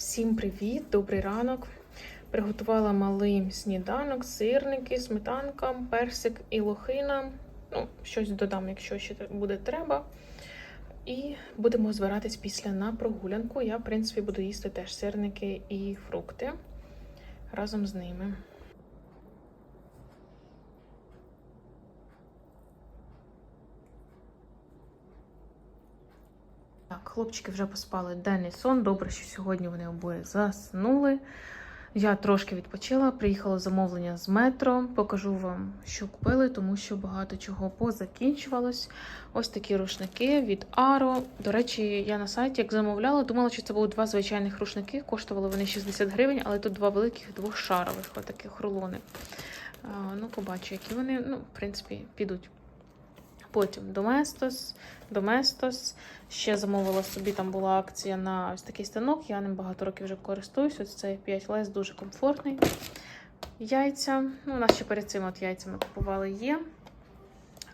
Всім привіт, добрий ранок. Приготувала малим сніданок, сирники, сметанка, персик і лохина. Ну, щось додам, якщо ще буде треба. І будемо збиратись після на прогулянку. Я, в принципі, буду їсти теж сирники і фрукти разом з ними. Хлопчики вже поспали денний сон. Добре, що сьогодні вони обоє заснули. Я трошки відпочила, приїхало замовлення з метро. Покажу вам, що купили, тому що багато чого позакінчувалось. Ось такі рушники від Aro. До речі, я на сайті, як замовляла, думала, що це були два звичайних рушники. Коштували вони 60 гривень, але тут два великих двохшарових, отаких рулони. А, ну, побачу, які вони, ну, в принципі, підуть. Потім Domestos, Domestos. Ще замовила собі, там була акція на ось такий станок. Я ним багато років вже користуюсь. Ось цей 5 лес дуже комфортний. Яйця. Ну, у нас ще перед цим от яйцями купували є.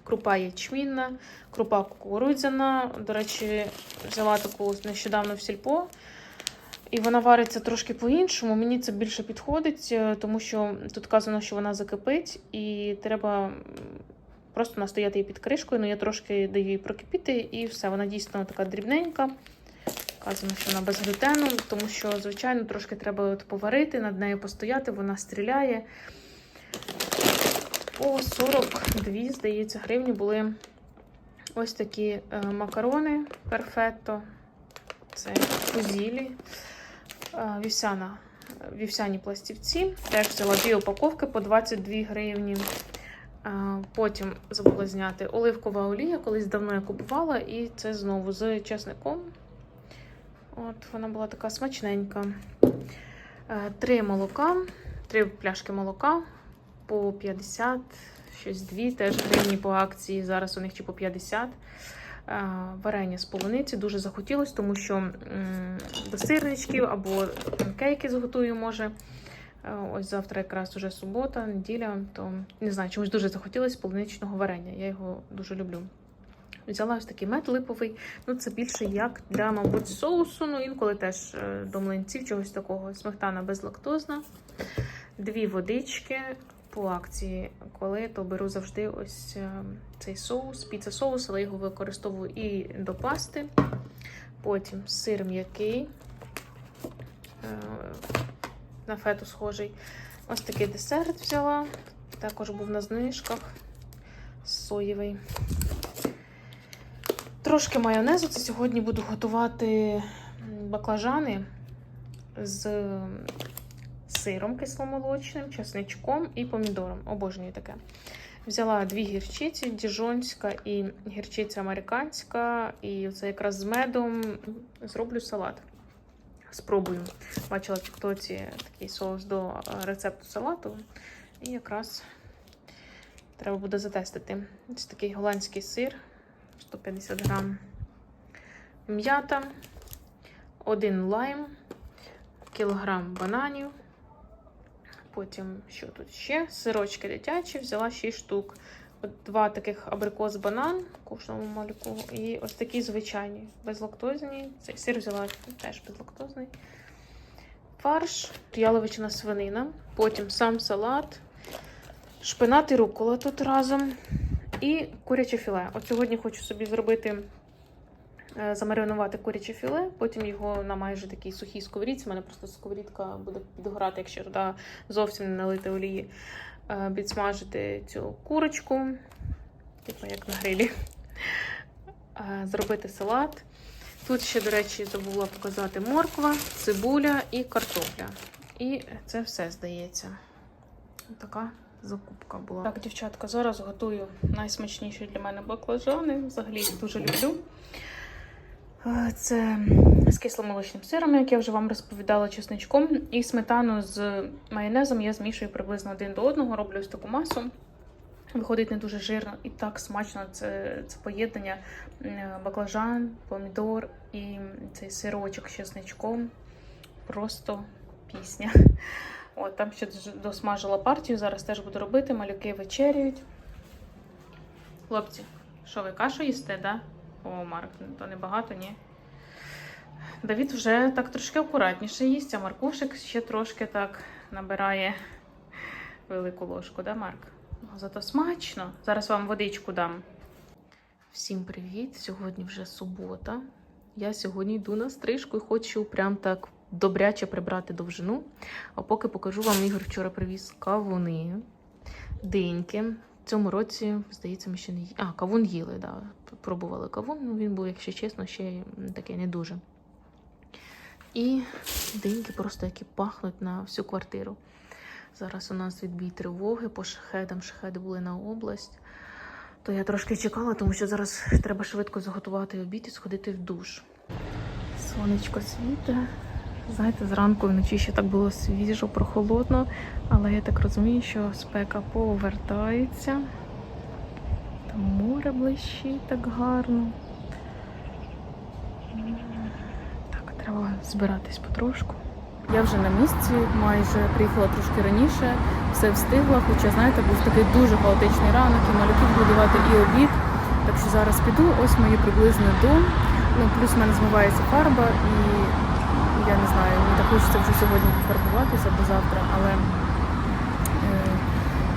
Крупа ячмінна, крупа кукурудзяна. До речі, взяла таку нещодавно в сільпо. І вона вариться трошки по-іншому. Мені це більше підходить, е, тому що тут казано, що вона закипить, і треба просто настояти її під кришкою. Ну, я трошки даю її прокипіти, і все. Вона дійсно така дрібненька. Казано, що вона без глютену, тому що, звичайно, трошки треба от поварити, над нею постояти, вона стріляє. По 42, здається, гривні були ось такі е, макарони перфетто. Це фузілі, е, вівсяна, вівсяні пластівці. Теж взяла дві упаковки по 22 гривні. Потім забула зняти оливкова олія, колись давно я купувала, і це знову з чесником. От Вона була така смачненька. Е, Три молока, три пляшки молока по 50, щось дві, теж гривні по акції. Зараз у них чи по 50. Е, Варення з полуниці дуже захотілося, тому що до сирничків або кейки зготую, може. Е, Ось завтра якраз уже субота, неділя, то не знаю, чомусь дуже захотілося полуничного варення. Я його дуже люблю. Взяла ось такий мед липовий. Ну, це більше як для, мабуть, соусу. Ну, інколи теж е, до млинців чогось такого. Сметана безлактозна. Дві водички по акції. Коли то беру завжди ось е, цей соус, піца соус, але його використовую і до пасти. Потім сир м'який. На фету схожий. Ось такий десерт взяла. Також був на знижках соєвий. Трошки майонезу. Це сьогодні буду готувати баклажани з сиром кисломолочним, чесничком і помідором. Обожнюю таке. Взяла дві гірчиці, діжонська і гірчиця американська. І це якраз з медом зроблю салат. Спробую. Бачила в Тіктоці такий соус до е, рецепту салату. І якраз треба буде затестити. Ось такий голландський сир 150 грам. М'ята, один лайм, кілограм бананів. Потім, що тут ще? Сирочки дитячі, взяла 6 штук. Два таких абрикос банан кожному малюку. І ось такі звичайні, безлактозні. Цей сир взяла теж безлактозний. Фарш, яловичина свинина. Потім сам салат, шпинат і рукола тут разом. І куряче філе. От сьогодні хочу собі зробити, е, замаринувати куряче філе, потім його на майже такій сухій сковорідці. У мене просто сковорідка буде підгорати, якщо туди зовсім не налити олії. Е, Підсмажити цю курочку, типу як на грилі. Е, Зробити салат. Тут ще, до речі, забула показати морква, цибуля і картопля. І це все здається. Така закупка була. Так, дівчатка, зараз готую найсмачніші для мене баклажани. Взагалі їх дуже люблю. Е, Це з кисломолочним сиром, як я вже вам розповідала, чесничком. І сметану з майонезом я змішую приблизно один до одного, роблю ось таку масу. Виходить не дуже жирно і так смачно це, це поєднання баклажан, помідор і цей сирочок з чесничком. Просто пісня. От, там ще досмажила партію, зараз теж буду робити. Малюки вечеряють. Хлопці, що ви кашу їсте, да? О, Марк, то небагато, ні? Давід вже так трошки акуратніше їсть, а Маркушик ще трошки так набирає велику ложку, да, Марк? Ну, зато смачно. Зараз вам водичку дам. Всім привіт! Сьогодні вже субота. Я сьогодні йду на стрижку і хочу прям так добряче прибрати довжину. А поки покажу вам, Ігор вчора привіз кавуни, диньки. Цьому році, здається, ми ще не ї... А, кавун їли, да. Пробували кавун, ну він був, якщо чесно, ще такий не дуже. І диньки просто які пахнуть на всю квартиру. Зараз у нас відбій тривоги по шахедам. Шахеди були на область. То я трошки чекала, тому що зараз треба швидко заготувати обід і сходити в душ. Сонечко світе. Знаєте, зранку вночі ще так було свіжо, прохолодно, але я так розумію, що спека повертається. Там море блищить так гарно. Так, треба збиратись потрошку. Я вже на місці, майже приїхала трошки раніше, все встигла, хоча, знаєте, був такий дуже хаотичний ранок, і малюків будувати і обід. Так що зараз піду, ось мої приблизно дом. Ну, плюс в мене змивається фарба, і я не знаю, мені так хочеться вже сьогодні пофарбуватися або завтра, але е,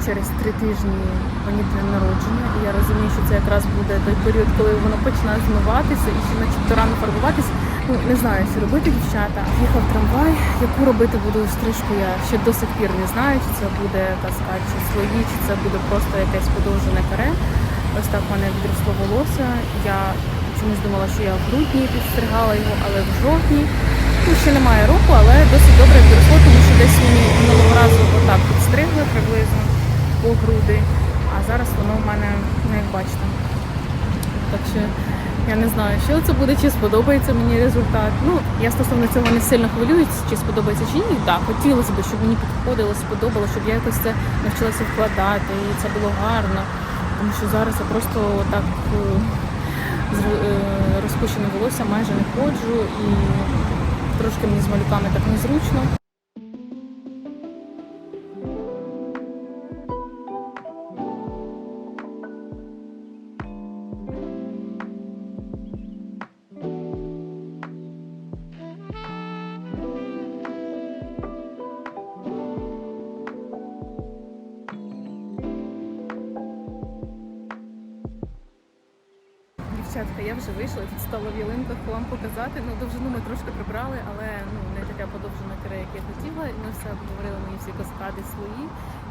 через три тижні мені день народження, і я розумію, що це якраз буде той період, коли воно починає змиватися і ще начебто рано фарбуватися. Ну, не знаю, що робити, дівчата. Їхав трамвай. Яку робити буду стрижку, я ще до сих пір не знаю, чи це буде казка, чи свої, чи це буде просто якесь подовжене каре. Ось так в мене відросло волосся. Я чомусь думала, що я в грудні підстригала його, але в жовтні. Ну, ще немає року, але досить добре відросло, тому що десь мені минулого разу отак підстригли приблизно по груди. А зараз воно в мене, ну як бачите. Так що я не знаю, що це буде, чи сподобається мені результат. Ну, я стосовно цього не сильно хвилююсь, чи сподобається чи ні. Так, хотілося б, щоб мені підходило, сподобалося, щоб я якось це навчилася вкладати, і це було гарно. Тому що зараз я просто так е, з е, розпущеним волосся майже не ходжу і трошки мені з малюками так незручно. Вам показати. Ну, довжину ми трошки прибрали, але ну не така подовжена каре, як я хотіла. Ми все обговорили мої всі каскади свої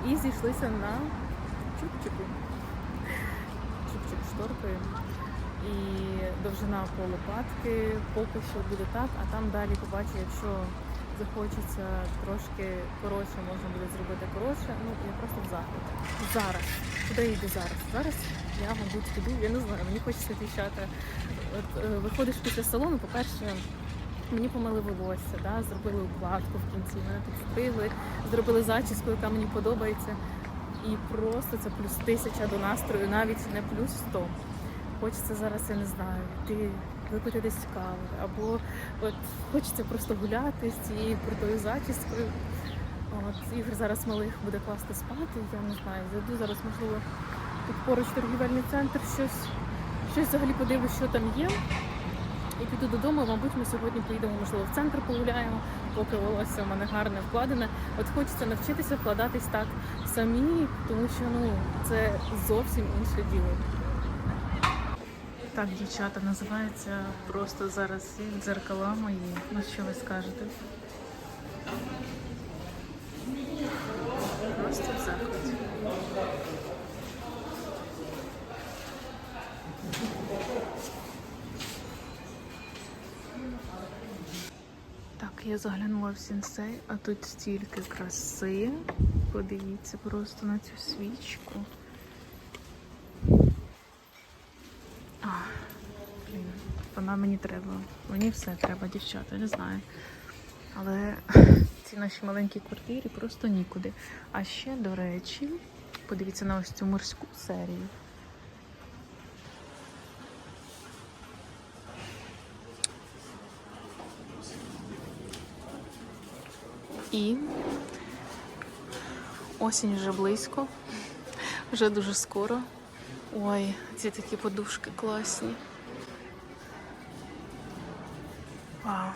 і зійшлися на чубчику. Чубчик шторкою. І довжина по лопатки поки що буде так, а там далі побачу, якщо захочеться трошки коротше, можна буде зробити коротше. Ну я просто в захваті. Зараз. Куди я йду зараз? Зараз я, мабуть, піду, я не знаю, мені хочеться дівчата. От е, виходиш після салону, по-перше, мені помили волосся, да, зробили укладку в кінці, мене підстригли, зробили зачіску, яка мені подобається. І просто це плюс тисяча до настрою, навіть не плюс сто. Хочеться зараз, я не знаю, йти випити десь кави, або от хочеться просто гуляти з цією крутою зачіскою. От Ігор зараз малих буде класти спати, я не знаю, зайду зараз, можливо, тут поруч торгівельний центр, щось, щось взагалі подивлюсь, що там є. І піду додому, мабуть, ми сьогодні поїдемо, можливо, в центр погуляємо, поки волосся в мене гарне вкладене. От хочеться навчитися вкладатись так самі, тому що ну це зовсім інше діло. Так, дівчата, називається просто зараз дзеркала мої. Ну що ви скажете? Просто в захваті. Так, я заглянула в сінсей, а тут стільки краси. Подивіться просто на цю свічку. А, блін, вона мені треба. Мені все треба, дівчата, не знаю. Але ці наші маленькі квартири просто нікуди. А ще, до речі, подивіться на ось цю морську серію. І осінь вже близько, вже дуже скоро. Ой, ці такі подушки класні. Вау.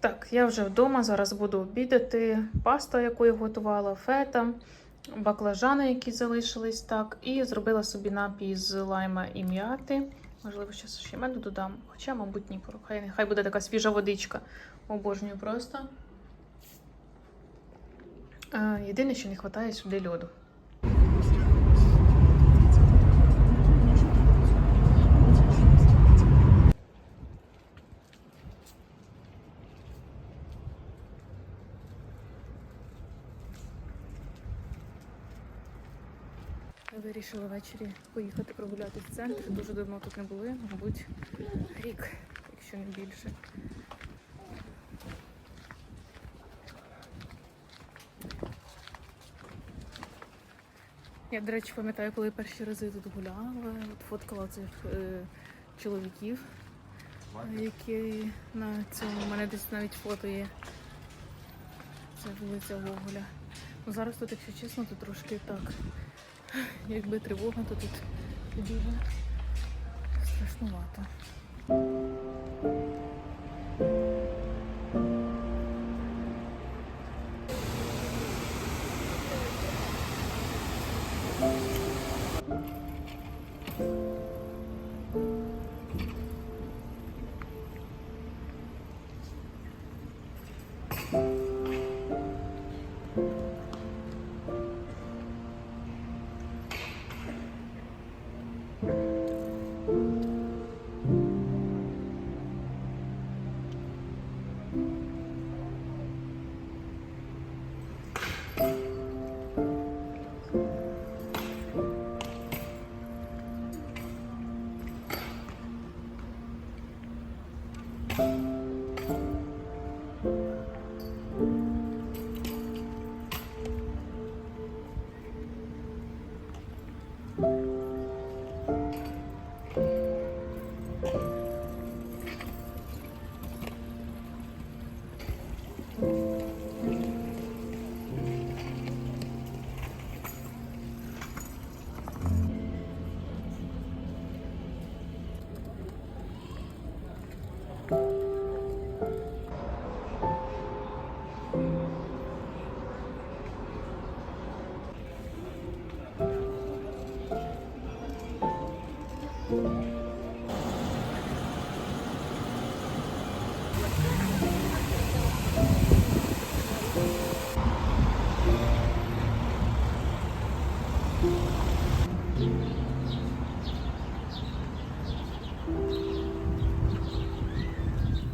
Так, я вже вдома. Зараз буду обідати. Паста, яку я готувала, фета, баклажани, які залишились так. І зробила собі напій з лайма і м'яти. Можливо, ще ще меду додам. Хоча, мабуть, ні, хай, нехай буде така свіжа водичка. Обожнюю просто. Е, Єдине, що не вистачає сюди льоду. Вирішила ввечері поїхати прогуляти в центр. Дуже давно тут не були, мабуть, рік, якщо не більше. Я, до речі, пам'ятаю, коли перші рази тут гуляла, от фоткала цих е, чоловіків, які на цьому у мене десь навіть фото є. Це вулиця Гоголя. Ну, зараз тут, якщо чесно, то трошки так. Якби тривога, то тут дуже страшнувато.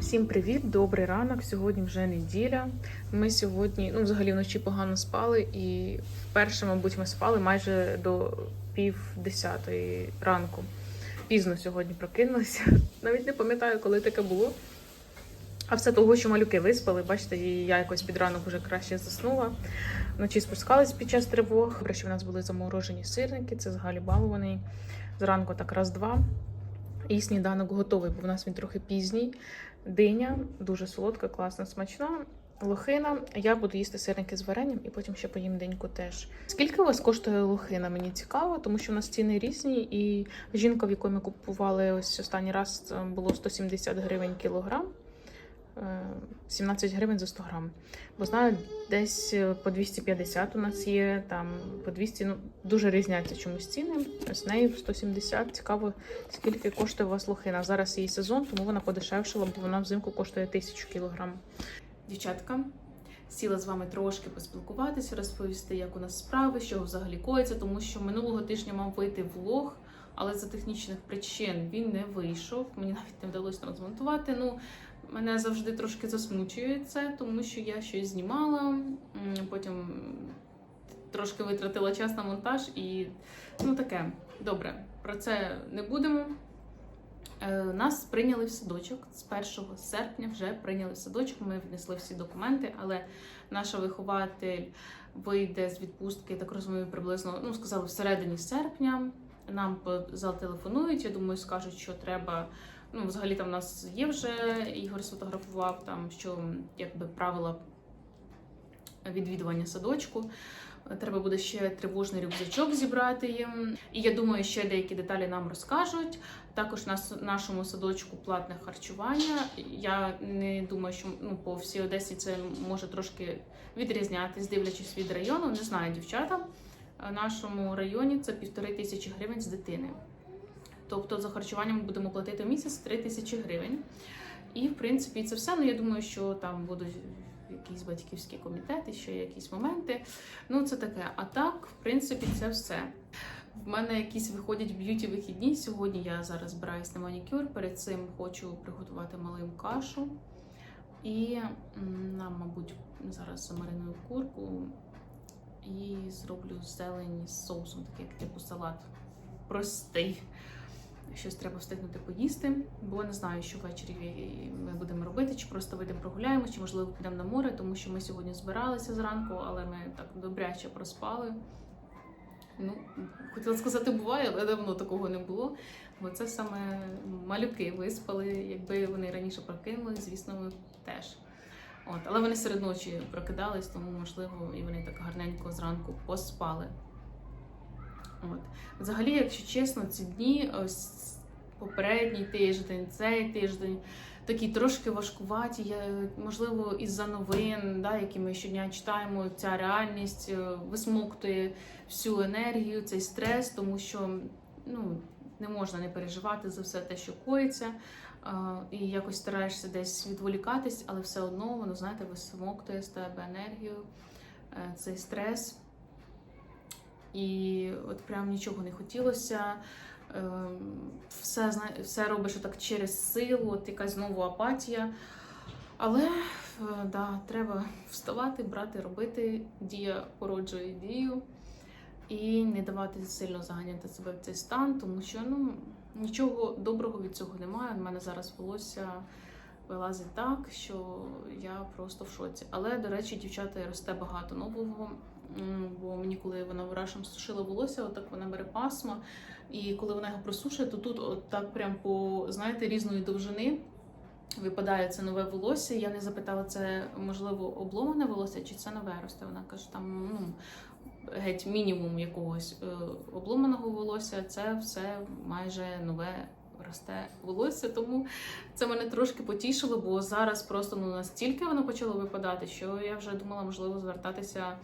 Всім привіт, добрий ранок. Сьогодні вже неділя. Ми сьогодні, ну взагалі вночі погано спали, і вперше, мабуть, ми спали майже до пів десятої ранку. Пізно сьогодні прокинулися. Навіть не пам'ятаю, коли таке було. А все того, що малюки виспали, бачите, і я якось під ранок вже краще заснула. Вночі спускались під час тривог. Добре, що в нас були заморожені сирники, це з Галі балований. Зранку так раз-два. І сніданок готовий, бо в нас він трохи пізній. Диня, дуже солодка, класна, смачна. Лохина. Я буду їсти сирники з варенням і потім ще поїм деньку теж. Скільки у вас коштує лохина? Мені цікаво, тому що у нас ціни різні. І жінка, в якої ми купували ось останній раз, було 170 гривень кілограм. Е, 17 гривень за 100 грам. Бо знаю, десь е, по 250 у нас є, там по 200, ну дуже різняться чомусь ціни. Ось неї 170. Цікаво, скільки коштує у вас лохина. Зараз її сезон, тому вона подешевшила, бо вона взимку коштує 1000 кілограм. Дівчатка, сіла з вами трошки поспілкуватися, розповісти, як у нас справи, що взагалі коїться, тому що минулого тижня мав вийти влог, але за технічних причин він не вийшов. Мені навіть не вдалося там змонтувати. Ну, мене завжди трошки засмучує це, тому що я щось знімала, потім трошки витратила час на монтаж і ну таке. Добре, про це не будемо. Е, Нас прийняли в садочок з 1 серпня. Вже прийняли в садочок. Ми внесли всі документи, але наша вихователь вийде з відпустки, так розумію, приблизно ну сказали всередині серпня. Нам зателефонують. Я думаю, скажуть, що треба. Ну, взагалі там у нас є вже Ігор сфотографував там, що якби правила відвідування садочку. Треба буде ще тривожний рюкзачок зібрати їм. І я думаю, ще деякі деталі нам розкажуть. Також на нашому садочку платне харчування. Я не думаю, що ну по всій Одесі це може трошки відрізнятись, дивлячись від району. Не знаю, дівчата. В нашому районі це півтори тисячі гривень з дитини. Тобто за харчування ми будемо платити місяць 3 тисячі гривень. І в принципі це все. Ну я думаю, що там будуть якісь батьківські комітети, ще якісь моменти. Ну це таке. А так, в принципі, це все. В мене якісь виходять б'юті вихідні. Сьогодні я зараз збираюсь на манікюр. Перед цим хочу приготувати малим кашу. І нам, мабуть, зараз замариную курку і зроблю зелень з соусом, такий як типу салат. Простий. Щось треба встигнути поїсти, бо не знаю, що ввечері ми будемо робити, чи просто вийдемо прогуляємо, чи можливо підемо на море, тому що ми сьогодні збиралися зранку, але ми так добряче проспали. Ну, хотіла сказати, буває, але давно такого не було. Бо це саме малюки виспали. Якби вони раніше прокинули, звісно, ми теж. От, але вони серед ночі прокидались, тому можливо, і вони так гарненько зранку поспали. От. Взагалі, якщо чесно, ці дні, ось попередній тиждень, цей тиждень, такі трошки важкуваті. Я, можливо, із-за новин, да, які ми щодня читаємо, ця реальність е, висмоктує всю енергію, цей стрес, тому що ну, не можна не переживати за все те, що коїться. І якось стараєшся десь відволікатись, але все одно воно, знаєте, висмоктує з тебе енергію, е, цей стрес. І от прям нічого не хотілося. Ем, Все, все робиш так через силу, от якась знову апатія. Але е, да, треба вставати, брати, робити. Дія породжує дію. І не давати сильно заганяти себе в цей стан, тому що ну, нічого доброго від цього немає. У мене зараз волосся вилазить так, що я просто в шоці. Але, до речі, дівчата росте багато нового. Бо мені, коли вона врашем сушила волосся, отак вона бере пасма. І коли вона його просушує, то тут от так прям по знаєте різної довжини випадає це нове волосся. Я не запитала, це можливо обломане волосся чи це нове росте. Вона каже, там ну геть мінімум якогось е, обломаного волосся. Це все майже нове. Росте волосся, тому це мене трошки потішило, бо зараз просто ну настільки воно почало випадати, що я вже думала, можливо, звертатися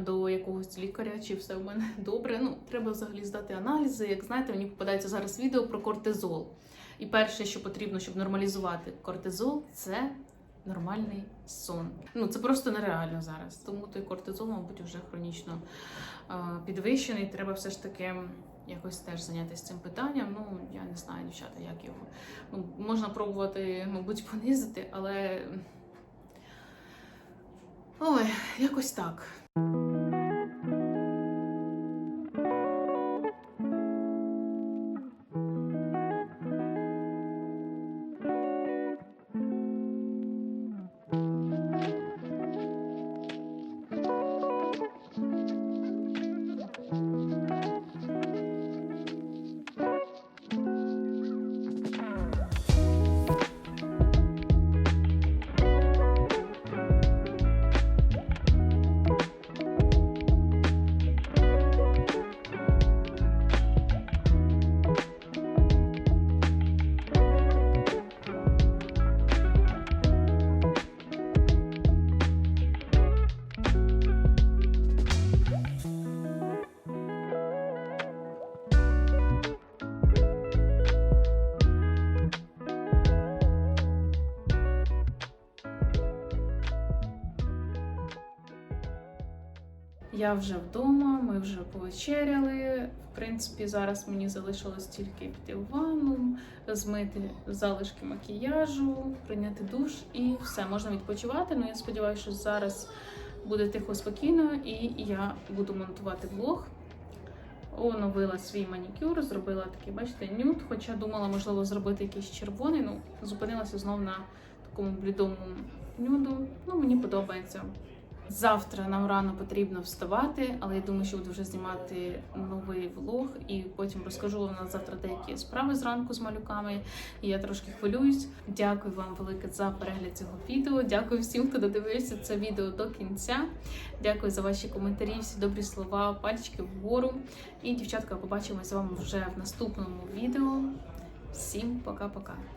до якогось лікаря, чи все в мене добре. Ну, треба взагалі здати аналізи. Як знаєте, мені попадається зараз відео про кортизол. І перше, що потрібно, щоб нормалізувати кортизол, це нормальний сон. Ну це просто нереально зараз. Тому той кортизол, мабуть, вже хронічно підвищений. Треба все ж таки якось теж зайнятися цим питанням. Ну, я не знаю, дівчата, як його. Ну, можна пробувати, мабуть, понизити, але. Ой, якось так. Я вже вдома, ми вже повечеряли. В принципі, зараз мені залишилось тільки піти в ванну, змити залишки макіяжу, прийняти душ і все, можна відпочивати. Ну я сподіваюся, що зараз буде тихо спокійно, і я буду монтувати влог. Оновила свій манікюр, зробила такий, бачите, нюд, хоча думала, можливо, зробити якийсь червоний. Ну, зупинилася знов на такому блідому нюду. Ну, мені подобається. Завтра нам рано потрібно вставати, але я думаю, що буду вже знімати новий влог і потім розкажу вам на завтра деякі справи зранку з малюками. І я трошки хвилююсь. Дякую вам велике за перегляд цього відео. Дякую всім, хто додивився це відео до кінця. Дякую за ваші коментарі, всі добрі слова, пальчики вгору. І дівчатка, побачимося з вами вже в наступному відео. Всім пока-пока.